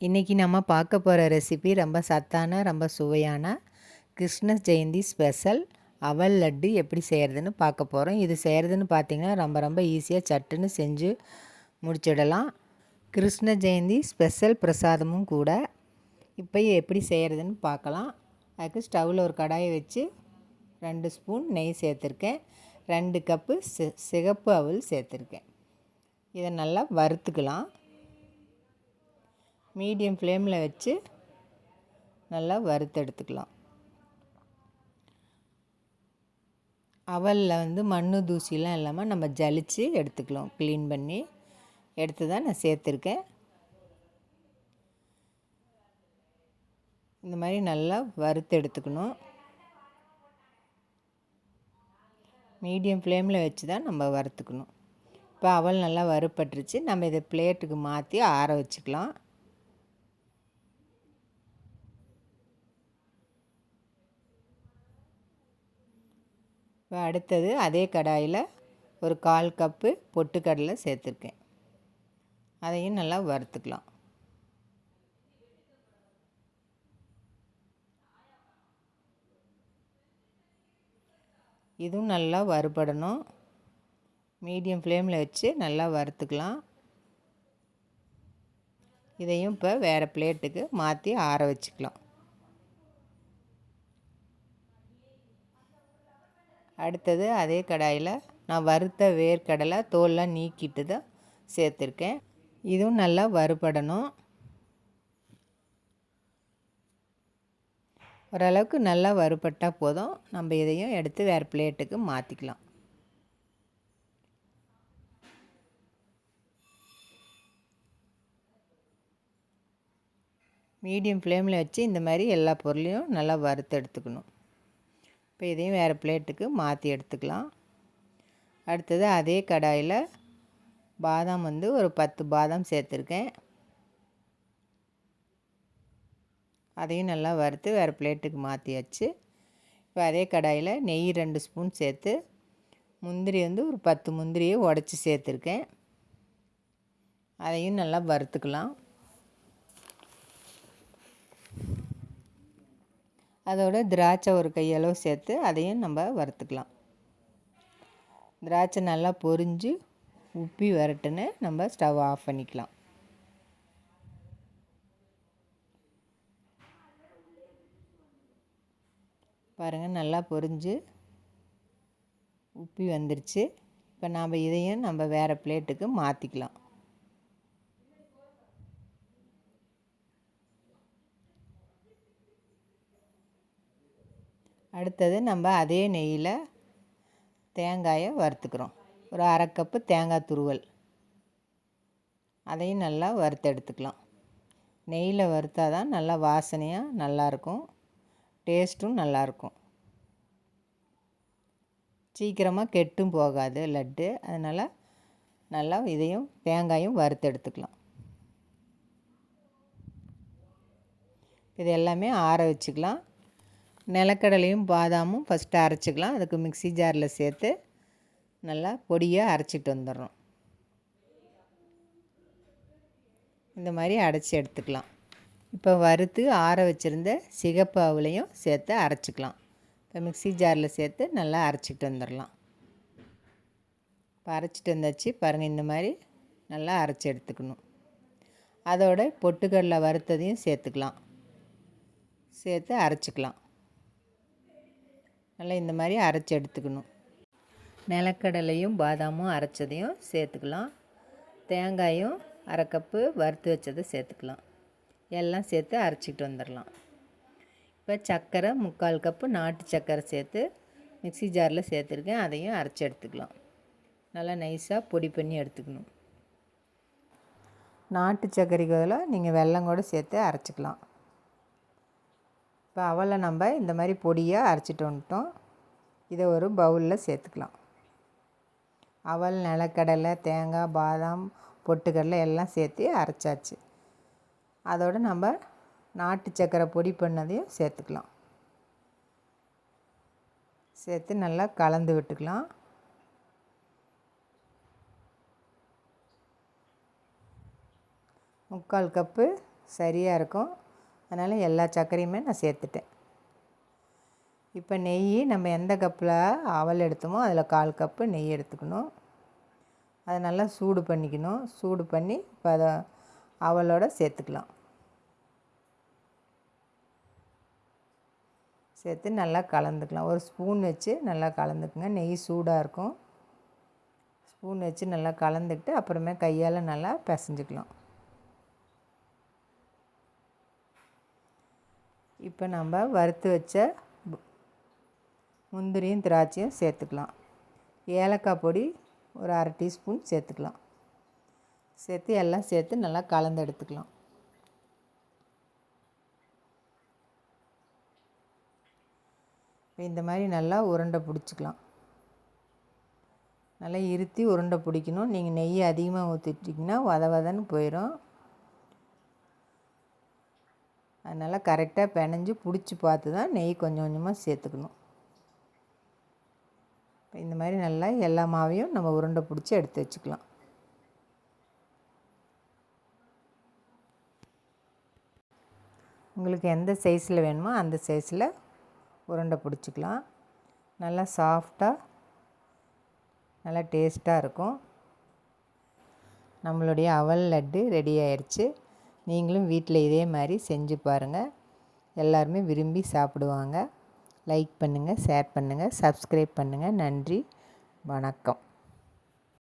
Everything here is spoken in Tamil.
இன்றைக்கி நம்ம பார்க்க போகிற ரெசிபி ரொம்ப சத்தான ரொம்ப சுவையான கிருஷ்ண ஜெயந்தி ஸ்பெஷல் அவல் லட்டு எப்படி செய்கிறதுன்னு பார்க்க போகிறோம் இது செய்கிறதுன்னு பார்த்திங்கன்னா ரொம்ப ரொம்ப ஈஸியாக சட்டுன்னு செஞ்சு முடிச்சிடலாம். கிருஷ்ண ஜெயந்தி ஸ்பெஷல் பிரசாதமும் கூட இப்போ எப்படி செய்கிறதுன்னு பார்க்கலாம். அதுக்கு ஸ்டவ்வில் ஒரு கடாயை வச்சு ரெண்டு ஸ்பூன் நெய் சேர்த்துருக்கேன். ரெண்டு கப்பு சி சிகப்பு அவல் சேர்த்துருக்கேன். இதை நல்லா வறுத்துக்கலாம். மீடியம் ஃப்ளேமில் வச்சு நல்லா வறுத்தெடுத்துக்கலாம் அவலில் வந்து மண் தூசிலாம் இல்லாமல் நம்ம ஜலித்து எடுத்துக்கலாம். க்ளீன் பண்ணி எடுத்து தான் நான் சேர்த்துருக்கேன். இந்த மாதிரி நல்லா வறுத்து எடுத்துக்கணும். மீடியம் ஃப்ளேமில் வச்சு தான் நம்ம வறுத்துக்கணும். இப்போ அவல் நல்லா வறுப்பட்டுருச்சு நம்ம இதை பிளேட்டுக்கு மாற்றி ஆற வச்சுக்கலாம். இப்போ அடுத்தது அதே கடாயில் ஒரு கால் கப்பு பொட்டுக்கடலை சேர்த்துருக்கேன். அதையும் நல்லா வறுத்துக்கலாம். இதுவும் நல்லா வறுபடணும். மீடியம் ஃப்ளேமில் வச்சு நல்லா வறுத்துக்கலாம். இதையும் இப்போ வேறு பிளேட்டுக்கு மாற்றி ஆற வச்சுக்கலாம். அடுத்தது அதே கடாயில் நான் வறுத்த வேர்க்கடலை தோல்லாம் நீக்கிட்டு தான் சேர்த்துருக்கேன். இதுவும் நல்லா வறுபடணும். ஓரளவுக்கு நல்லா வறுபட்டால் போதும். நம்ம இதையும் எடுத்து வேறு பிளேட்டுக்கு மாற்றிக்கலாம் மீடியம் ஃப்ளேமில் வச்சு இந்த மாதிரி எல்லா பொருளையும் நல்லா வறுத்து எடுத்துக்கணும். இப்போ இதையும் வேறு பிளேட்டுக்கு மாற்றி எடுத்துக்கலாம். அடுத்தது அதே கடாயில் பாதாம் வந்து ஒரு பத்து பாதாம் சேர்த்துருக்கேன். அதையும் நல்லா வறுத்து வேறு பிளேட்டுக்கு மாற்றியாச்சு. இப்போ அதே கடாயில் நெய் ரெண்டு ஸ்பூன் சேர்த்து முந்திரி வந்து ஒரு பத்து முந்திரியை உடச்சி சேர்த்துருக்கேன். அதையும் நல்லா வறுத்துக்கலாம். அதோட திராட்சை ஒரு கையளவு சேர்த்து அதையும் நம்ம வறுத்துக்கலாம். திராட்சை நல்லா பொரிஞ்சு உப்பி வரட்டுன்னு நம்ம ஸ்டவ் ஆஃப் பண்ணிக்கலாம். பாருங்கள் நல்லா பொரிஞ்சு உப்பி வந்துருச்சு. இப்போ நாம் இதையும் நம்ம வேறு பிளேட்டுக்கு மாற்றிக்கலாம் அடுத்தது நம்ம அதே நெய்யில் தேங்காயை வறுத்துக்கிறோம். ஒரு அரை கப்பு தேங்காய் துருவல். அதையும் நல்லா வறுத்து எடுத்துக்கலாம். நெய்யில் வறுத்தா தான் நல்லா வாசனையாக நல்லாயிருக்கும் டேஸ்ட்டும் நல்லாயிருக்கும் சீக்கிரமாக கெட்டும் போகாது லட்டு. அதனால் நல்லா இதையும் தேங்காயும் வறுத்து எடுத்துக்கலாம். இது எல்லாமே ஆற வச்சுக்கலாம். நிலக்கடலையும் பாதாமும் ஃபஸ்ட்டு அரைச்சிக்கலாம். அதுக்கு மிக்சி ஜாரில் சேர்த்து நல்லா பொடியாக அரைச்சிட்டு வந்துடுறோம். இந்த மாதிரி அரைச்சி எடுத்துக்கலாம். இப்போ வறுத்து ஆற வச்சுருந்த சிகப்பு அவளையும் சேர்த்து அரைச்சிக்கலாம். இப்போ மிக்சி ஜாரில் சேர்த்து நல்லா அரைச்சிட்டு வந்துடலாம். இப்போ அரைச்சிட்டு வந்தாச்சு. பாருங்கள் இந்த மாதிரி நல்லா அரைச்சி எடுத்துக்கணும். அதோட பொட்டுக்கடலை வறுத்ததையும் சேர்த்துக்கலாம். சேர்த்து அரைச்சிக்கலாம். நல்லா இந்த மாதிரி அரைச்சி எடுத்துக்கணும். நிலக்கடலையும் பாதாமும் அரைச்சதையும் சேர்த்துக்கலாம். தேங்காயும் அரை கப்பு வறுத்து வச்சதை சேர்த்துக்கலாம். எல்லாம் சேர்த்து அரைச்சிக்கிட்டு வந்துடலாம். இப்போ சர்க்கரை முக்கால் கப்பு நாட்டு சர்க்கரை சேர்த்து மிக்சி ஜாரில் சேர்த்துருக்கேன். அதையும் அரைச்சி எடுத்துக்கலாம். நல்லா நைஸாக பொடி பண்ணி எடுத்துக்கணும். நாட்டு சர்க்கரைக்கு பதிலாக நீங்கள் வெல்லம் கூட சேர்த்து அரைச்சிக்கலாம். இப்போ அவலை நம்ம இந்த மாதிரி பொடியாக அரைச்சிட்டு வந்துட்டோம். இதை ஒரு பவுலில் சேர்த்துக்கலாம். அவல் நிலக்கடலை தேங்காய் பாதாம் பொட்டுக்கடலை எல்லாம் சேர்த்து அரைச்சாச்சு. அதோடு நம்ம நாட்டு சக்கரை பொடி பண்ணதையும் சேர்த்துக்கலாம். சேர்த்து நல்லா கலந்து விட்டுக்கலாம். முக்கால் கப்பு சரியாக இருக்கும். அதனால் எல்லா சர்க்கரையுமே நான் சேர்த்துட்டேன். இப்போ நெய் நம்ம எந்த கப்பில் அவல் எடுத்தோமோ அதில் கால் கப்பு நெய் எடுத்துக்கணும். அதை நல்லா சூடு பண்ணிக்கணும். சூடு பண்ணி இப்போ அதை அவலோட சேர்த்துக்கலாம். சேர்த்து நல்லா கலந்துக்கலாம். ஒரு ஸ்பூன் வச்சு நல்லா கலந்துக்குங்க. நெய் சூடாக இருக்கும். ஸ்பூன் வச்சு நல்லா கலந்துக்கிட்டு அப்புறமே கையால் நல்லா பிசைஞ்சிக்கலாம். இப்போ நம்ம வறுத்து வச்ச முந்திரியும் திராட்சையும் சேர்த்துக்கலாம். ஏலக்காய் பொடி ஒரு அரை டீஸ்பூன் சேர்த்துக்கலாம். சேர்த்து எல்லாம் சேர்த்து நல்லா கலந்து எடுத்துக்கலாம். இந்த மாதிரி நல்லா உருண்டை பிடிச்சிக்கலாம். நல்லா இருத்தி உருண்டை பிடிக்கணும். நீங்கள் நெய் அதிகமாக ஊற்றிட்டிங்கன்னா வத வதன்னு போயிடும். அதனால் கரெக்டாக பிணைஞ்சு பிடிச்சி பார்த்து தான் நெய் கொஞ்சம் கொஞ்சமாக சேர்த்துக்கணும். இந்த மாதிரி நல்லா எல்லா மாவையும் நம்ம உருண்டை பிடிச்சி எடுத்து வச்சுக்கலாம். உங்களுக்கு எந்த சைஸில் வேணுமோ அந்த சைஸில் உருண்டை பிடிச்சிக்கலாம். நல்லா சாஃப்டாக நல்லா டேஸ்ட்டாக இருக்கும். நம்மளுடைய அவல் லட்டு ரெடி ஆயிடுச்சு நீங்களும் வீட்டில் இதே மாதிரி செஞ்சு பாருங்கள் எல்லாருமே விரும்பி சாப்பிடுவாங்க. லைக் பண்ணுங்கள் ஷேர் பண்ணுங்கள் சப்ஸ்கிரைப் பண்ணுங்கள் நன்றி வணக்கம்.